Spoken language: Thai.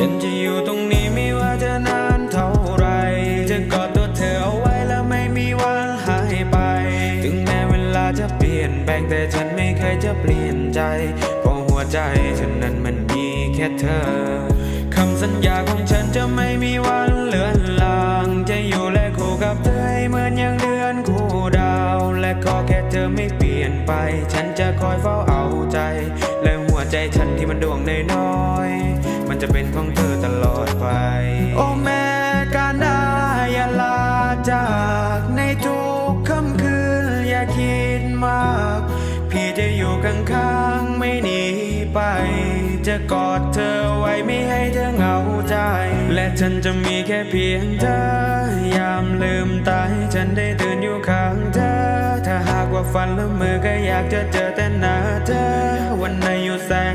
ฉันจะอยู่ตรงนี้ไม่ว่าจะนานเท่าไร จะกอดตัวเธอเอาไว้แล้วไม่มีวันหายไป ถึงแม้เวลาจะเปลี่ยนแปลงแต่ฉันไม่เคยจะเปลี่ยนใจ เพราะหัวใจฉันนั้นมันมีแค่เธอ คำสัญญาของฉันจะไม่มีวันเลือนลาง จะอยู่และคู่กับเธอเหมือนอย่างเดือนคู่ดาว และขอแค่เธอไม่เปลี่ยนไป ฉันจะคอยเฝ้าเอาใจ และหัวใจฉันที่มันดวงน้อยๆ มันจะเป็นของเธอตลอดไป โอ้แม่การได้อย่าลาจากในทุกค่ำคืนอย่าคิดมาก พี่จะอยู่ข้างๆไม่หนีไป จะกอดเธอไว้ไม่ให้เธอเหงาใจ และฉันจะมีแค่เพียงเธอ ยามลืมตาให้ฉันได้ตื่นอยู่ข้างเธอ ถ้าหากว่าฝันละเมอก็อยากจะเจอแต่หน้าเธอ วันไหนอยู่แสง